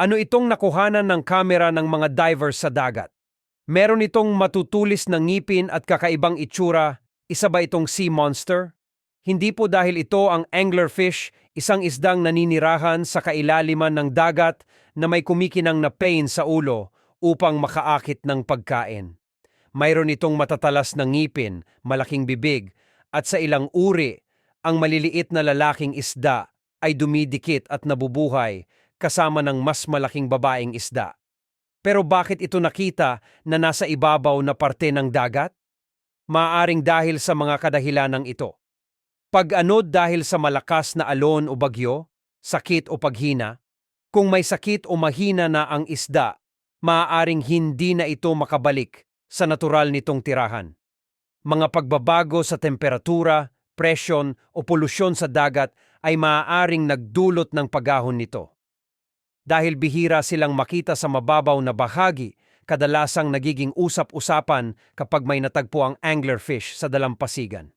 Ano itong nakuhanan ng kamera ng mga divers sa dagat? Meron itong matutulis na ngipin at kakaibang itsura, isa ba itong sea monster? Hindi po dahil ito ang anglerfish, isang isdang naninirahan sa kailaliman ng dagat na may kumikinang na pain sa ulo upang makaakit ng pagkain. Mayroon itong matatalas na ngipin, malaking bibig, at sa ilang uri, ang maliliit na lalaking isda ay dumidikit at nabubuhay kasama ng mas malaking babaeng isda. Pero bakit ito nakita na nasa ibabaw na parte ng dagat? Maaring dahil sa mga kadahilanang ito. Pag-anod dahil sa malakas na alon o bagyo, sakit o paghina, kung may sakit o mahina na ang isda, maaaring hindi na ito makabalik sa natural nitong tirahan. Mga pagbabago sa temperatura, presyon o polusyon sa dagat ay maaaring nagdulot ng pagahon nito. Dahil bihira silang makita sa mababaw na bahagi, kadalasang nagiging usap-usapan kapag may natagpo ang anglerfish sa dalampasigan.